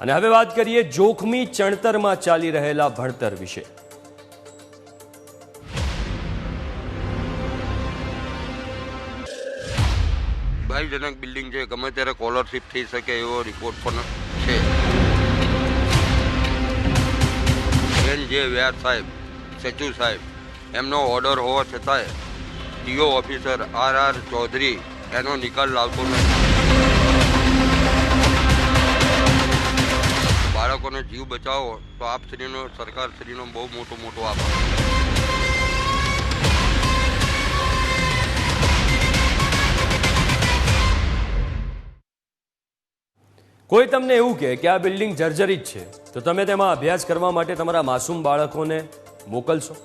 અને હવે વાત કરીએ જોખમી ચણતરમાં ચાલી રહેલા ભણતર વિશે. ભયજનક બિલ્ડિંગ છે, ગમે ત્યારે કોલરશીપ થઈ શકે એવો રિપોર્ટ પણ છે. એન જે વ્યાર સાહેબ, સચુ સાહેબ, એમનો ઓર્ડર હોવા છતાંય DO officer R R Chaudhary એનો નિકાલ લાવતો નથી. બાળકોનો જીવ બચાવો, તો આપ શ્રીનો સરકાર શ્રીનો બહુ મોટો મોટો આભાર. કોઈ તમને એવું કહે કે આ બિલ્ડિંગ જર્જરિત છે, તો તમે તેમાં અભ્યાસ કરવા માટે તમારા માસૂમ બાળકોને મોકલશો?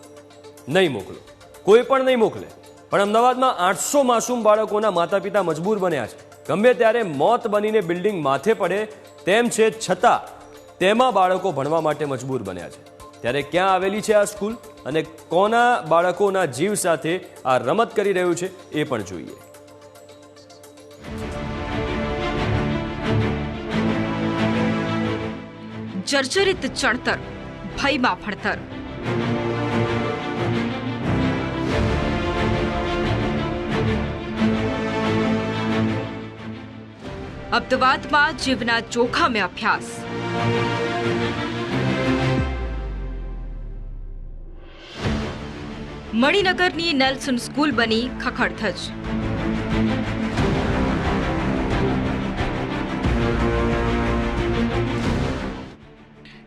નહીં મોકલો. કોઈ પણ નહીં મોકલે. પણ અમદાવાદમાં આઠસો માસૂમ બાળકોના માતા પિતા મજબૂર બન્યા છે. ગમે ત્યારે મોત બનીને બિલ્ડિંગ માથે પડે, તેમ છે છતાં તેમાં બાળકો ભણવા માટે મજબૂર બન્યા છે. ત્યારે ક્યાં આવેલી છે આ સ્કૂલ અને કોના બાળકોના જીવ સાથે આ રમત કરી રહ્યું છે એ પણ જોઈએ. જર્જરિત ચણતર ભયમાં ભણતર. અમદાવાદમાં જીવના જોખમે અભ્યાસ. મણિનગરની નેલ્સન સ્કૂલ બની ખખડધજ.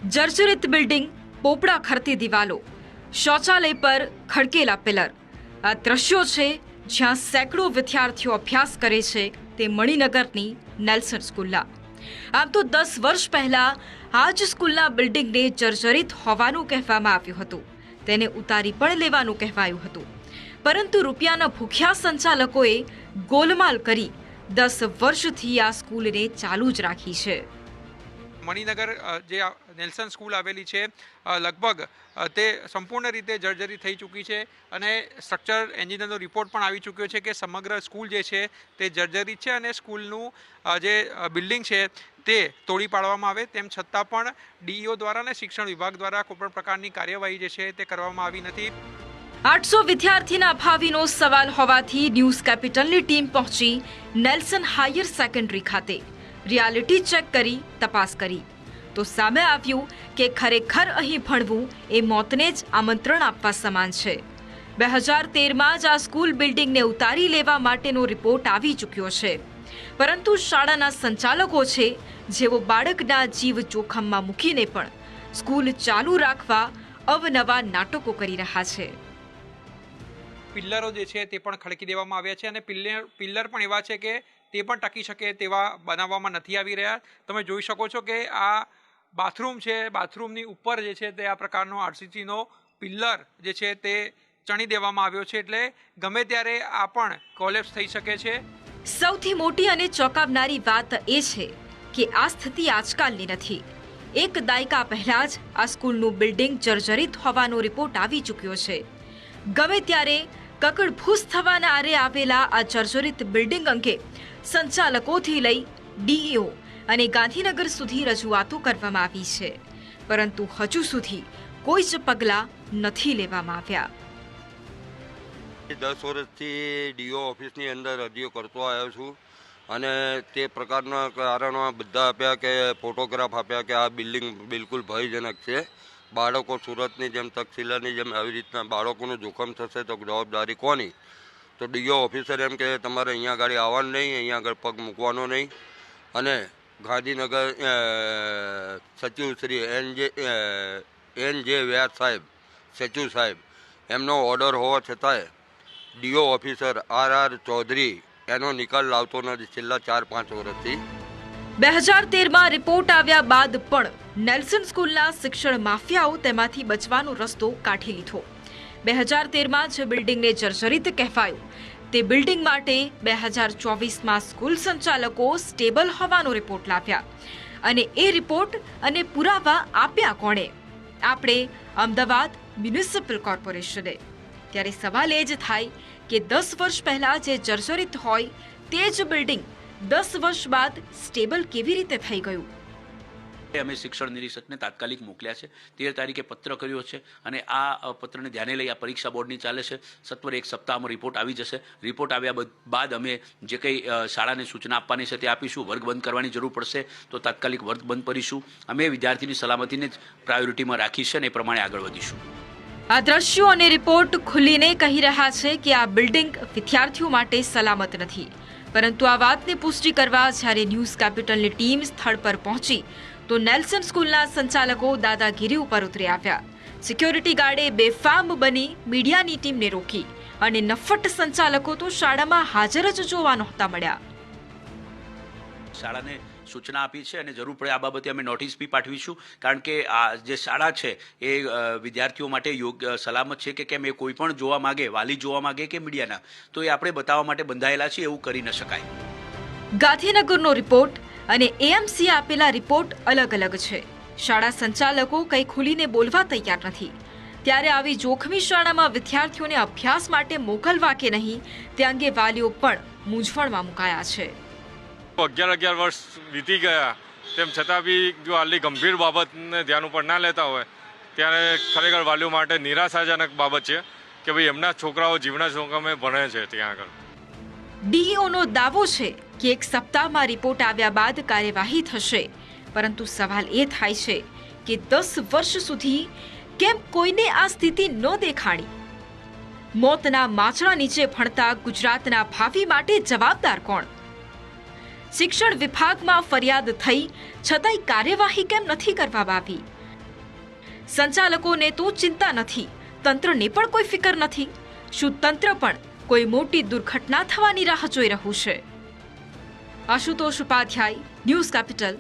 જર્જરિત બિલ્ડિંગ, પોપડા ખરતી દિવાલો, શૌચાલય પર ખડકેલા પિલર. આ દ્રશ્યો છે જ્યાં સેંકડો વિદ્યાર્થીઓ અભ્યાસ કરે છે તે મણિનગરની નેલ્સન સ્કૂલના. આમ તો દસ વર્ષ પહેલા આ જ સ્કૂલના બિલ્ડિંગને જર્જરિત હોવાનું કહેવામાં આવ્યું હતું. તેને ઉતારી પણ લેવાનું કહેવાયું હતું. પરંતુ રૂપિયાના ભૂખ્યા સંચાલકોએ ગોલમાલ કરી દસ વર્ષથી આ સ્કૂલને ચાલુ જ રાખી છે. મણિનગર જે નેલ્સન સ્કૂલ આવેલી છે લગભગ તે સંપૂર્ણ રીતે જર્જરી થઈ ચૂકી છે અને સ્ટ્રક્ચર એન્જિનિયરનો રિપોર્ટ પણ આવી ચૂક્યો છે કે સમગ્ર સ્કૂલ જે છે તે જર્જરિત છે અને સ્કૂલનું જે બિલ્ડિંગ છે તે તોડી પાડવામાં આવે, તેમ છતાં પણ ડીઈઓ દ્વારા અને શિક્ષણ વિભાગ દ્વારા કોઈપણ પ્રકારની કાર્યવાહી જે છે તે કરવામાં આવી નથી. આઠસો વિદ્યાર્થીના ભાવિનો સવાલ હોવાથી ન્યૂઝ કેપિટલની ટીમ પહોંચી નેલ્સન હાયર સેકન્ડરી ખાતે. રિયાલિટી ચેક કરી, તપાસ કરી. તો સામે આવ્યું કે ખરેખર અહીં ભણવું એ મોતને જ આમંત્રણ આપવા સમાન છે. બે હજાર તેરમાં જ આ સ્કૂલ બિલ્ડિંગને ઉતારી લેવા માટેનો રિપોર્ટ આવી ચૂક્યો છે. પરંતુ શાળાના સંચાલકો છે, જેઓ બાળકના જીવ જોખમમાં મૂકીને પણ સ્કૂલ ચાલુ રાખવા અવનવા નાટકો કરી રહ્યા છે. પિલ્લરો જે છે તે પણ ખડકી દેવામાં આવ્યા છે અને પિલ્લર પિલ્લર પણ એવા છે કે તે પણ ટકી શકે તેવા બનાવવામાં નથી આવી રહ્યા. તમે જોઈ શકો છો કે આ બાથરૂમ છે, બાથરૂમની ઉપર જે છે તે આ પ્રકારનો આરસીસીનો પિલ્લર જે છે તે ચણી દેવામાં આવ્યો છે એટલે ગમે ત્યારે આ પણ કોલેપ્સ થઈ શકે છે. સૌથી મોટી અને ચોંકાવનારી વાત એ છે કે આ સ્થિતિ આજકાલની નથી. એક દાયકા પહેલા જ આ સ્કૂલનું બિલ્ડિંગ જર્જરિત હોવાનો રિપોર્ટ આવી ચૂક્યો છે. ગમે ત્યારે કકડભૂસ થવાના આરે આવેલા આ જર્જરિત બિલ્ડિંગ અંગે સંચાલકોથી લઈ ડીઈઓ અને ગાંધીનગર સુધી રજૂઆતો કરવામાં આવી છે. પરંતુ હજુ સુધી કોઈ જ પગલાં નથી લેવામાં આવ્યા. દસ વર્ષથી ડીઓ ઓફિસની અંદર અરજીઓ કરતો આવ્યો છું અને તે પ્રકારના કારણો બધા આપ્યા કે ફોટોગ્રાફ આપ્યા કે આ બિલ્ડિંગ બિલકુલ ભયજનક છે. બાળકો સુરતની જેમ તક્ષશિલાની જેમ આવી રીતના બાળકોનું જોખમ થશે તો જવાબદારી કોની? તો ડીઓ ઓફિસર એમ કે તમારે અહીંયા આગળ આવવાનું નહીં, અહીંયા આગળ પગ મૂકવાનો નહીં. અને ગાંધીનગર સચિવ શ્રી એન જે એન જે વ્યાસ સાહેબ, સચિવ સાહેબ, એમનો ઓર્ડર હોવા છતાંય DO officer R R Chaudhary એનો નિકાલ લાવતો નથી છેલ્લા ચાર પાંચ વર્ષથી. બે હજાર તેરમાં રિપોર્ટ આવ્યા બાદ પણ નેલ્સન સ્કૂલના શિક્ષણ માફિયાઓ તેમાંથી બચવાનો રસ્તો કાઢી લીધો. બે હજાર તેરમાં જે બિલ્ડિંગને જર્જરિત કહેવાયું, તે બિલ્ડિંગ માટે બે હજાર ચોવીસમાં સ્કૂલ સંચાલકો સ્ટેબલ હોવાનો રિપોર્ટ લાવ્યા. અને એ રિપોર્ટ અને પુરાવા આપ્યા કોણે? આપણે અમદાવાદ મ્યુનિસિપલ કોર્પોરેશને. ત્યારે સવાલ એ જ થાય કે દસ વર્ષ પહેલાં જે જર્જરિત હોય, તે જ બિલ્ડિંગ દસ વર્ષ બાદ સ્ટેબલ કેવી રીતે થઈ ગયું? અમે શિક્ષણ નિરીક્ષકને તાત્કાલિક મોકલ્યા છે. તેર તારીખે પત્ર કર્યો છે અને આ પત્રને ધ્યાને લઈ આ પરીક્ષા બોર્ડની ચાલે છે. સત્વર એક સપ્તાહમાં રિપોર્ટ આવી જશે. રિપોર્ટ આવ્યા બદ- બાદ અમે જે કંઈ શાળાને સૂચના આપવાની છે તે આપીશું. વર્ગ બંધ કરવાની જરૂર પડશે તો તાત્કાલિક વર્ગ બંધ કરીશું. અમે વિદ્યાર્થીની સલામતીને જ પ્રાયોરિટીમાં રાખી છે અને એ પ્રમાણે આગળ વધીશું. આ દ્રશ્યો અને રિપોર્ટ ખુલ્લીને કહી રહ્યા છે કે આ બિલ્ડિંગ વિદ્યાર્થીઓ માટે સલામત નથી. પરંતુ આ વાતની પુષ્ટિ કરવા જ્યારે ન્યૂઝ કેપિટલની ટીમ સ્થળ પર પહોંચી, તો નેલ્સન સ્કૂલના સંચાલકો દાદાગીરી ઉપર ઉતરી આવ્યા. સિક્યોરિટી ગાર્ડે બેફામ બની મીડિયાની ટીમને રોકી અને નફટ સંચાલકો તો શાળામાં હાજર જ જોવા નહોતા મળ્યા. શાળાને સૂચના આપી છે અને જરૂર પડે આ બાબતે અમે નોટિસ બી પાઠવીશું. કારણ કે આ જે શાળા છે એ વિદ્યાર્થીઓ માટે યોગ્ય સલામત છે કે કેમ એ કોઈ પણ જોવા માગે, વાલી જોવા માગે કે મીડિયાના. તો એ આપણે બતાવવા માટે બંધાયેલા છે એવું કરી ન શકાય. ગાંધીનગરનો રિપોર્ટ અને એએમસી આપેલા રિપોર્ટ અલગ અલગ છે. શાળા સંચાલકો કંઈ ખુલીને બોલવા તૈયાર નથી. ત્યારે આવી જોખમી શાળામાં વિદ્યાર્થીઓને અભ્યાસ માટે મોકલવા કે નહીં, તે અંગે વાલીઓ પણ મૂંઝવણમાં મુકાયા છે. અગિયાર અગિયાર વર્ષ વીતી ગયા. તેમ છતાં બી જો આટલી ગંભીર બાબતને ધ્યાન ઉપર ના લેતા હોય, ત્યારે ખરેખર વાલીઓ માટે નિરાશાજનક બાબત છે કે ભાઈ એમના છોકરાઓ જીવના જોખમે ભણે છે ત્યાં આગળ. ડીઈઓનો દાવો છે કે એક સપ્તાહમાં રિપોર્ટ આવ્યા બાદ કાર્યવાહી થશે. પરંતુ સવાલ એ થાય છે કે દસ વર્ષ સુધી કેમ કોઈને આ સ્થિતિ ન દેખાણી મોતના માછડા નીચે ભણતા ગુજરાતના ભાવિ માટે જવાબદાર કોણ? શિક્ષણ વિભાગમાં ફરિયાદ થઈ, છતાંય કાર્યવાહી કેમ નથી કરવામાં આવી? સંચાલકોને તો ચિંતા નથી, તંત્રને પણ કોઈ ફિકર નથી. શું તંત્ર પણ કોઈ મોટી દુર્ઘટના થવાની રાહ જોઈ રહ્યું છે? Ashutosh Upadhyay, News Capital.